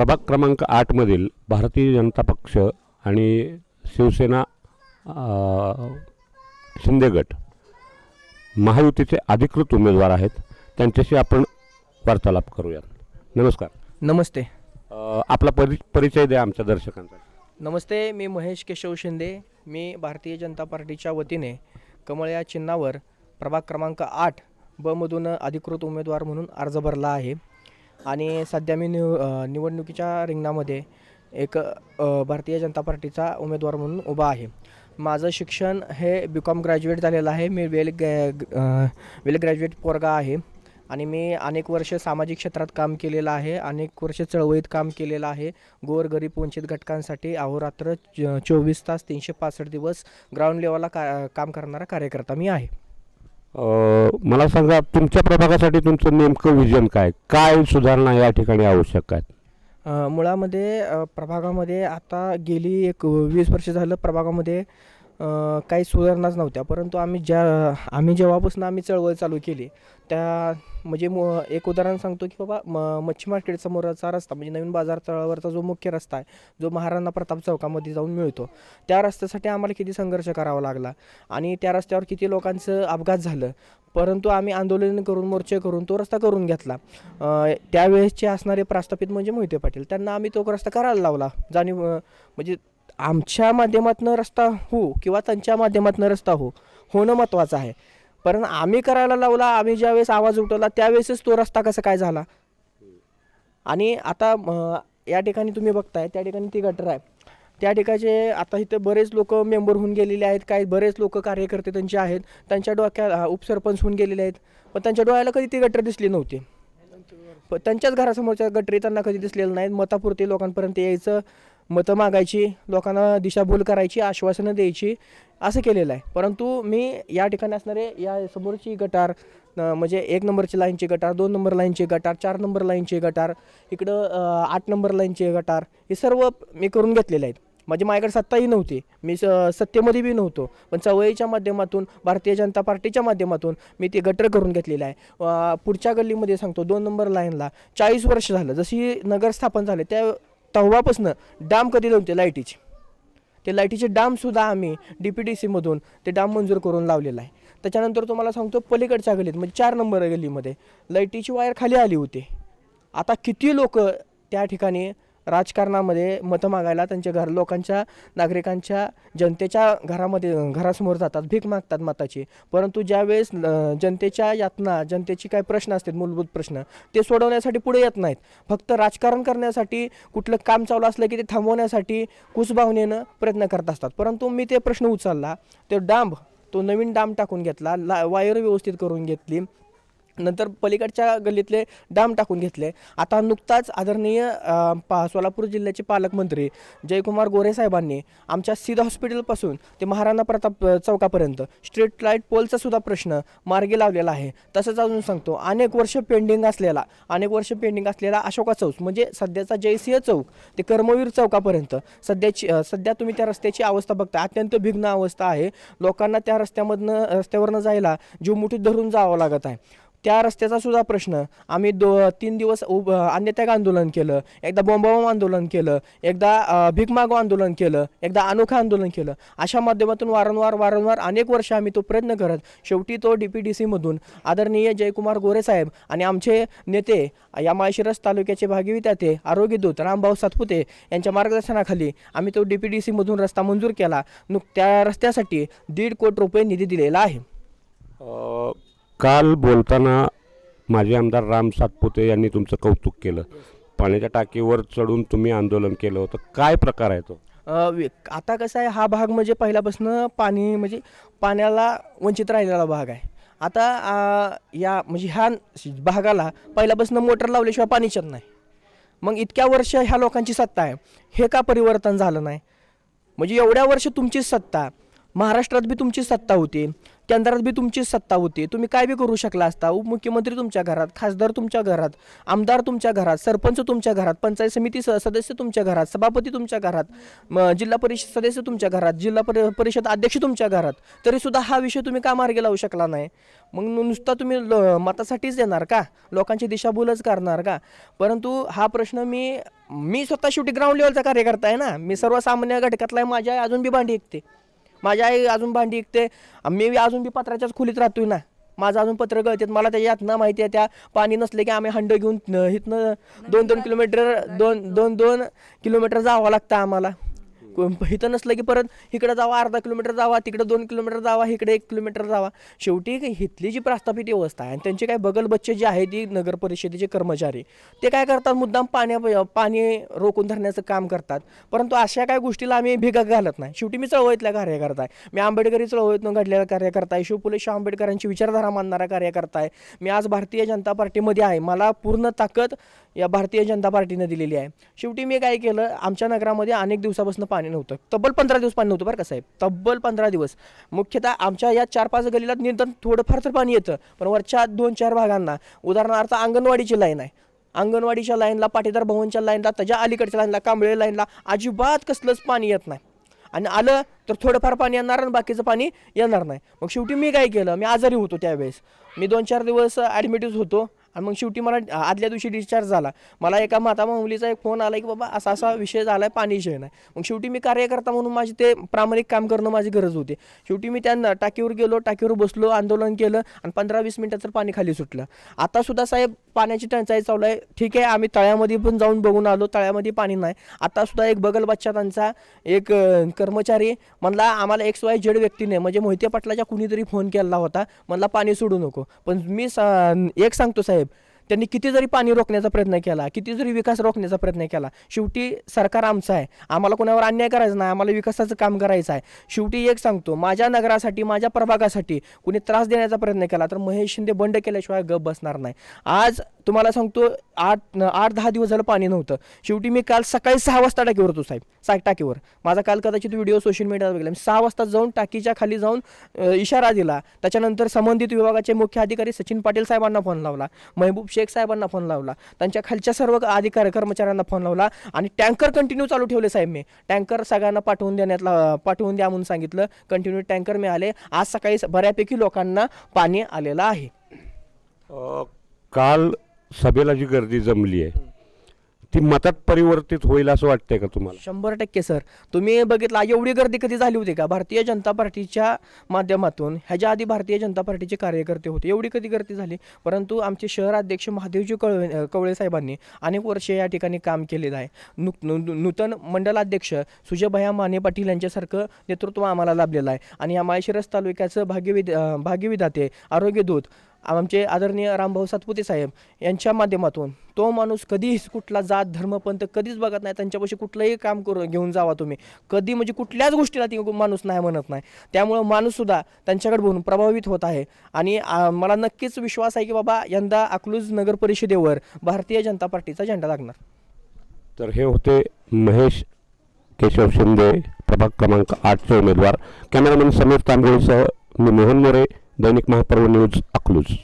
प्रभाग क्रमांक आठमधील भारतीय जनता पक्ष आणि शिवसेना अ, शिंदे गट महायुतीचे अधिकृत उमेदवार आहेत. त्यांच्याशी आपण वार्तालाप करूयात. नमस्कार. नमस्ते. अ, आपला परि परिचय द्या आमच्या दर्शकांचा. नमस्ते मी महेश केशव शिंदे. मी भारतीय जनता पार्टीच्या वतीने कमळ या चिन्हावर प्रभाग क्रमांक आठ बमधून अधिकृत उमेदवार म्हणून अर्ज भरला आहे. आणि सध्या मी निव निवडणुकीच्या रिंगणामध्ये एक भारतीय जनता पार्टीचा उमेदवार म्हणून उभा आहे. माझं शिक्षण हे बी कॉम ग्रॅज्युएट झालेलं आहे. मी वेल गॅ वेल ग्रॅज्युएट पोरगा आहे. आणि मी अनेक वर्ष सामाजिक क्षेत्रात काम केलेलं आहे. अनेक वर्ष चळवळीत काम केलेलं आहे. गोरगरीब वंचित घटकांसाठी अहोरात्र च- चोवीस तास तीनशे पासष्ट दिवस ग्राउंड लेवलला का काम करणारा कार्यकर्ता मी आहे. मला सांगा तुमच्या प्रभागासाठी तुमचं नेमकं विजन काय? काय सुधारणा या ठिकाणी आवश्यक आहेत? मुळामध्ये प्रभागामध्ये आता गेली एक वीस वर्ष झालं प्रभागामध्ये काही सुधारणाच नव्हत्या. परंतु आम्ही ज्या आम्ही जेव्हापासून आम्ही चळवळ चालू केली त्या म्हणजे मु एक उदाहरण सांगतो की बाबा म मच्छी मार्केटसमोरचा रस्ता म्हणजे नवीन बाजार तळावरचा जो मुख्य रस्ता आहे जो महाराणा प्रताप चौकामध्ये जाऊन मिळतो त्या रस्त्यासाठी आम्हाला किती संघर्ष करावा लागला आणि त्या रस्त्यावर किती लोकांचं अपघात झालं. परंतु आम्ही आंदोलन करून मोर्चे करून तो रस्ता करून घेतला. त्यावेळेसचे असणारे प्रस्थापित म्हणजे मोहिते पाटील त्यांना आम्ही तो रस्ता करायला लावला. जाणीव म्हणजे आमच्या माध्यमातून रस्ता हो किंवा त्यांच्या माध्यमातून रस्ता हो होणं महत्त्वाचं आहे. पण आम्ही करायला लावला आम्ही ज्यावेळेस आवाज उठवला त्यावेळेसच तो रस्ता कसा काय झाला? आणि आता या ठिकाणी तुम्ही बघताय त्या ठिकाणी ती गटर आहे. त्या ठिकाणचे आता इथे बरेच लोक मेंबर होऊन गेलेले आहेत काही बरेच लोक कार्यकर्ते त्यांचे आहेत त्यांच्या डोक्या उपसरपंच होऊन गेलेले आहेत. पण त्यांच्या डोळ्याला कधी ती गटर दिसली नव्हती. पण त्यांच्याच घरासमोरच्या गटरी त्यांना कधी दिसलेलं नाहीत. मतापुरती लोकांपर्यंत यायचं मतं मागायची लोकांना दिशाभूल करायची आश्वासनं द्यायची असं केलेलं आहे. परंतु मी या ठिकाणी असणारे या समोरची गटार म्हणजे एक नंबरची लाईनची गटार दोन नंबर लाईनची गटार चार नंबर लाईनची गटार इकडं आठ नंबर लाईनची गटार हे सर्व मी करून घेतलेले आहेत. म्हणजे माझ्याकडे सत्ताही नव्हती. मी स सत्तेमध्ये बी नव्हतो. पण चवळीच्या माध्यमातून भारतीय जनता पार्टीच्या माध्यमातून मी ते गटर करून घेतलेलं आहे. पुढच्या गल्लीमध्ये सांगतो दोन नंबर लाईनला चाळीस वर्ष झालं. जशी नगर स्थापन झाले त्या तेव्हापासनं डाम कधी लावते लाईटीची? ते लाईटीचे डामसुद्धा आम्ही डी पी डी सीमधून ते डाम मंजूर करून लावलेला आहे. त्याच्यानंतर तुम्हाला सांगतो पलीकडच्या गल्लीत म्हणजे चार नंबर गल्लीमध्ये लाईटीची वायर खाली आली होती. आता किती लोक त्या ठिकाणी राजकारणामध्ये मतं मागायला त्यांच्या घर लोकांच्या नागरिकांच्या जनतेच्या घरामध्ये घरासमोर जातात भीक मागतात मताची. परंतु ज्यावेळेस जनतेच्या यातना जनतेची काय प्रश्न असतात मूलभूत प्रश्न ते सोडवण्यासाठी पुढे येत नाहीत. फक्त राजकारण करण्यासाठी कुठलं काम चालू असलं की ते थांबवण्यासाठी कुसभावनेनं प्रयत्न करत असतात. परंतु मी ते प्रश्न उचलला. ते डांब तो नवीन डांब टाकून घेतला ला वायर व्यवस्थित करून घेतली. नंतर पलीकडच्या गल्लीतले डाम टाकून घेतले. आता नुकताच आदरणीय पा सोलापूर जिल्ह्याचे पालकमंत्री जयकुमार गोरे साहेबांनी आमच्या सिद्ध हॉस्पिटलपासून ते महाराणा प्रताप चौकापर्यंत स्ट्रीट लाइट पोलचा सुद्धा प्रश्न मार्गी लावलेला आहे. तसंच अजून सांगतो अनेक वर्ष पेंडिंग असलेला अनेक वर्ष पेंडिंग असलेला अशोका चौक म्हणजे सध्याचा जयसिंह चौक ते कर्मवीर चौकापर्यंत सध्याची सध्या तुम्ही त्या रस्त्याची अवस्था बघता. अत्यंत भिग्न अवस्था आहे. लोकांना त्या रस्त्यामधनं रस्त्यावरनं जायला जीव मुठीत धरून जावं लागत आहे. त्या रस्त्याचा सुद्धा प्रश्न. आम्ही दो तीन दिवस उभ अन्यत्याग आंदोलन केलं. एकदा बॉम्बाबॉम्ब आंदोलन केलं. एकदा अ, भीक मागो आंदोलन केलं. एकदा अनोखं आंदोलन केलं. अशा माध्यमातून वारंवार वारंवार अनेक वर्ष आम्ही तो प्रयत्न करत शेवटी तो डी पी डी सीमधून आदरणीय जयकुमार गोरे साहेब आणि आमचे नेते या माळशिरस तालुक्याचे भागीविताते आरोग्यदूत रामभाऊ सातपुते यांच्या मार्गदर्शनाखाली आम्ही तो डी पी डी सीमधून रस्ता मंजूर केला. नुक त्या रस्त्यासाठी दीड कोटी रुपये निधी दिलेला आहे. काल बोलताना माजी आमदार राम सातपुते यांनी तुमचं कौतुक केलं. पाण्याच्या टाकीवर चढून तुम्ही आंदोलन केलं होतं. काय प्रकार आहे तो? अ, वे- आता कसं आहे हा भाग म्हणजे पहिल्यापासून पाणी म्हणजे पाण्याला वंचित राहिलेला भाग आहे. आता अ, या म्हणजे ह्या भागाला पहिल्यापासून मोटर लावल्याशिवाय पाणीच येत नाही. मग इतक्या वर्ष ह्या लोकांची सत्ता आहे. हे का परिवर्तन झालं नाही? म्हणजे एवढ्या वर्ष तुमची सत्ता. महाराष्ट्रात बी तुमची सत्ता होती. केंद्रात बी तुमची सत्ता होती. तुम्ही काय बी करू शकला असता. उपमुख्यमंत्री तुमच्या घरात खासदार तुमच्या घरात आमदार तुमच्या घरात सरपंच तुमच्या घरात पंचायत समिती स- सदस्य तुमच्या घरात सभापती तुमच्या घरात जिल्हा परिषद सदस्य तुमच्या घरात जिल्हा परि परिषद अध्यक्ष तुमच्या घरात तरी सुद्धा हा विषय तुम्ही का मार्गी लावू शकला नाही? मग नुसता तुम्ही ल- मतासाठीच येणार का? लोकांची दिशाभूलच करणार का? परंतु हा प्रश्न मी मी स्वतः शेवटी ग्राउंड लेवलचा कार्यकर्ता आहे ना. मी सर्वसामान्य घटकातला आहे. माझ्या अजून बी भांडी ऐकते. माझी आई अजून भांडी ऐकते मी बी अजून बी पत्राच्याच खोलीत राहतोय ना. माझं अजून पत्र गळतेत. मला त्या ना माहिती आहे त्या पाणी नसले की आम्ही हंड घेऊन इथनं दोन दोन किलोमीटर दोन दोन दोन किलोमीटर जावं लागतं आम्हाला. इथं नसलं की परत इकडं जावा अर्धा किलोमीटर जावा तिकडं दोन किलोमीटर जावा इकडे एक किलोमीटर जावा. शेवटी इथली जी प्रस्थापित व्यवस्था आहे आणि त्यांचे काय बगल बच्चे जे आहे ती नगर परिषदेचे कर्मचारी. ते काय करतात मुद्दाम पाण्या पाणी रोखून धरण्याचं काम करतात. परंतु अशा काय गोष्टीला आम्ही भिगा घालत नाही. शेवटी मी चळवळीतल्या कार्यकर्ता आहे. मी आंबेडकरी चळवळीतून घडलेला कार्यकर्ता आहे. शिवपुले शाह आंबेडकरांची विचारधारा मानणारा कार्यकर्ता आहे. मी आज भारतीय जनता पार्टीमध्ये आहे. मला पूर्ण ताकद या भारतीय जनता पार्टीनं दिलेली आहे. शेवटी मी काय केलं आमच्या नगरामध्ये अनेक दिवसापासून पाणी पाणी नव्हतं. तब्बल पंधरा दिवस पाणी नव्हतं बरं का साहेब. तब्बल पंधरा दिवस. मुख्यतः आमच्या या चार पाच गलीला निंतन थोडंफार तर पाणी येतं. पण वरच्या दोन चार भागांना उदाहरणार्थ अंगणवाडीची लाईन आहे. अंगणवाडीच्या लाईनला पाटीदार भवनच्या लाईनला त्याच्या अलीकडच्या लाईनला कांबळे लाईनला अजिबात कसलंच पाणी येत नाही. आणि आलं तर थोडंफार पाणी येणार आणि बाकीचं पाणी येणार नाही. मग शेवटी मी काय केलं? मी आजारी होतो त्यावेळेस. मी दोन चार दिवस ॲडमिटच होतो. आणि मग शेवटी मला आदल्या दिवशी डिस्चार्ज झाला. मला एका माता माहुलीचा एक फोन आला की बाबा असा असा विषय झाला आहे पाणी विषय नाही. मग शेवटी मी कार्यकर्ता म्हणून माझी ते प्रामाणिक काम करणं माझी गरज होती. शेवटी मी त्यांना टाकीवर गेलो टाकीवर बसलो आंदोलन केलं आणि पंधरा वीस मिनिटात तर पाणी खाली सुटलं. आता सुद्धा साहेब पाण्याची टंचाई चालू आहे. ठीक आहे आम्ही तळ्यामध्ये पण जाऊन बघून आलो. तळ्यामध्ये पाणी नाही. आता सुद्धा एक बगल बच्चा त्यांचा एक कर्मचारी म्हणला आम्हाला एक्स वाय जेड व्यक्तीने म्हणजे मोहिते पाटलाच्या कुणीतरी फोन केला होता. म्हणला पाणी सोडू नको. पण मी सा एक सांगतो साहेब त्यांनी किती जरी पाणी रोखण्याचा प्रयत्न केला किती जरी विकास रोखण्याचा प्रयत्न केला शेवटी सरकार आमचं आहे. आम्हाला कोणावर अन्याय करायचा नाही आम्हाला विकासाचं काम करायचं आहे. शेवटी एक सांगतो माझ्या नगरासाठी माझ्या प्रभागासाठी कुणी त्रास देण्याचा प्रयत्न केला तर महेश शिंदे बंड केल्याशिवाय गप बसणार नाही. आज तुम्हाला सांगतो आठ आठ दहा दिवस झालं पाणी नव्हतं. शेवटी मी काल सकाळी सहा वाजता टाकीवर होतो साहेब सा टाकीवर. माझा काल कदाचित व्हिडिओ सोशल मीडियावर बघितला. मी सहा वाजता जाऊन टाकीच्या खाली जाऊन इशारा दिला. त्याच्यानंतर संबंधित विभागाचे मुख्य अधिकारी सचिन पाटील साहेबांना फोन लावला. महबूब शेख साहेबांना फोन लावला. त्यांच्या खालच्या सर्व अधिकारी कर्मचाऱ्यांना फोन लावला आणि टँकर कंटिन्यू चालू ठेवले साहेब मी. टँकर सगळ्यांना पाठवून देण्यात पाठवून द्या म्हणून सांगितलं. कंटिन्यू टँकर मिळाले आज सकाळी बऱ्यापैकी लोकांना पाणी आलेलं आहे. काल सभेला जी गर्दी जमली आहे ती मतात परिवर्तित होईल असं वाटतंय का तुम्हाला? शंभर टक्के सर. तुम्ही बघितला एवढी गर्दी कधी झाली होती का? भारतीय जनता पार्टीच्या माध्यमातून ह्याच्या आधी भारतीय जनता पार्टीचे कार्यकर्ते होते. एवढी कधी गर्दी झाली? परंतु आमचे शहर अध्यक्ष महादेवजी कळवे कवळे साहेबांनी अनेक वर्षे या ठिकाणी काम केलेलं आहे. नु नूतन मंडलाध्यक्ष सुजयभया माने पाटील यांच्यासारखं नेतृत्व आम्हाला लाभलेलं आहे. आणि या माळशिरस तालुक्याचं भाग्यविद भाग्यविधाते आरोग्यदूत आमचे आदरणीय रामभाऊ सातपुते साहेब यांच्या माध्यमातून तो माणूस कधीच कुठला जात धर्मपंथ कधीच बघत नाही. त्यांच्यापाशी कुठलंही काम करून घेऊन जावा तुम्ही. कधी म्हणजे कुठल्याच गोष्टीला ती माणूस नाही म्हणत नाही. त्यामुळं माणूससुद्धा त्यांच्याकडे बघून प्रभावित होत आहे. आणि मला नक्कीच विश्वास आहे की बाबा यंदा अकलूज नगर परिषदेवर भारतीय जनता पार्टीचा झेंडा लागणार. तर हे होते महेश केशव शिंदे प्रभाग क्रमांक आठचे उमेदवार. कॅमेरामॅन समीर तांबोळीसह मी मोहन मोरे. दैनिक महापर्व न्यूज अकलूज